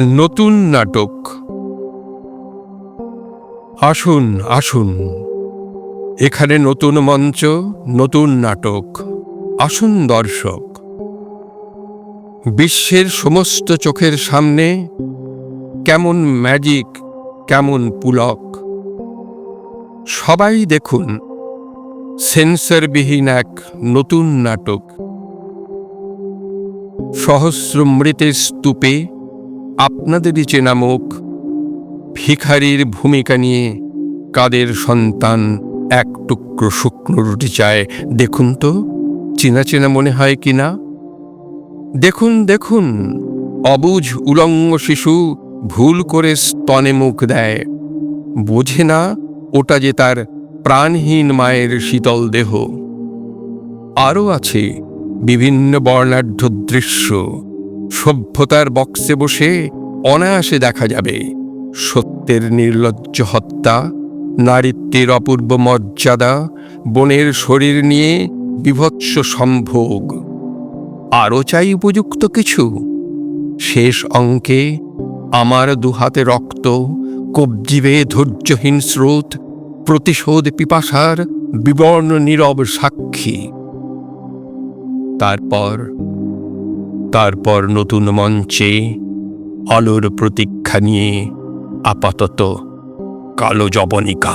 নতুন নাটক। আসুন আসুন। এখানে নতুন মঞ্চ, নতুন নাটক। আসুন দর্শক। বিশ্বের সমস্ত চোখের সামনে কেমন ম্যাজিক, কেমন পুলক। সবাই দেখুন, সেন্সরবিহীন এক নতুন নাটক। সহস্র মৃতের স্তূপে আপনাদেরই চেনা মুখ, ভিখারির ভূমিকা নিয়ে কাদের সন্তান এক টুকরো শুকনো রুটি চায়, দেখুন তো, চেনা চেনা মনে হয় কি না? দেখুন দেখুন, অবুঝ উলঙ্গ শিশু ভুল করে স্তনে মুখ দেয়, বোঝে না ওটা যে তার প্রাণহীন মায়ের শীতল দেহ। আরও আছে বিভিন্ন বর্ণাঢ্য দৃশ্য। সভ্যতার বক্সে বসে অনায়াসে দেখা যাবে। সত্যের নির্লজ্জ হত্যা, নারীত্বের অপূর্ব মর্যাদা, বনের শরীর নিয়ে বিভৎস সম্ভোগ। আরও চাই উপযুক্ত কিছু? শেষ অঙ্কে আমার দুহাতে রক্ত, কবজিবে ধৈর্যহীন স্রোত, প্রতিশোধ পিপাসার বিবর্ণ নীরব সাক্ষী। তারপর তারপর নতুন মঞ্চে আলোর প্রতীক্ষা নিয়ে আপাতত কালো জবনিকা।